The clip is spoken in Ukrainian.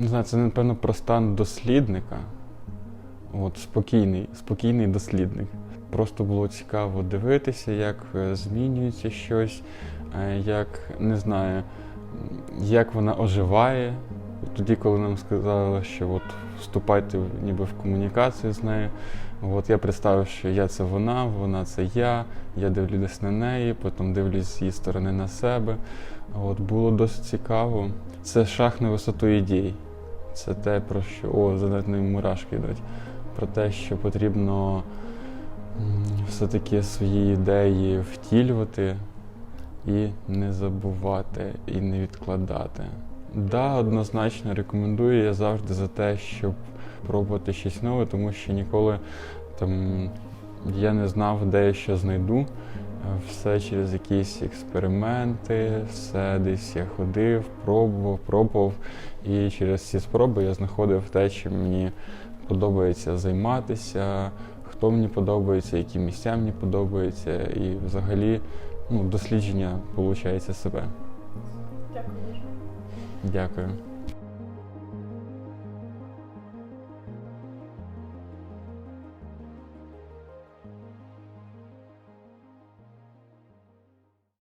Не знаю, це напевно про стан дослідника. От спокійний, спокійний дослідник. Просто було цікаво дивитися, як е, змінюється щось, е, як не знаю, як вона оживає. Тоді, коли нам сказали, що от вступайте ніби в комунікацію з нею. От я представив, що я це вона, вона це я. Я дивлюсь на неї, потім дивлюсь з її сторони на себе. От було досить цікаво. Це шах на висоту ідей. Це те, про що о, занадто мурашки йдуть. Про те, що потрібно все-таки свої ідеї втілювати і не забувати, і не відкладати. Да, однозначно рекомендую. Я завжди за те, щоб пробувати щось нове, тому що ніколи там я не знав, де я що знайду. Все через якісь експерименти, все десь я ходив, пробував, пробував. І через ці спроби я знаходив те, чим мені подобається займатися, хто мені подобається, які місця мені подобаються, і взагалі ну, дослідження виходить себе. Дякую. Дякую.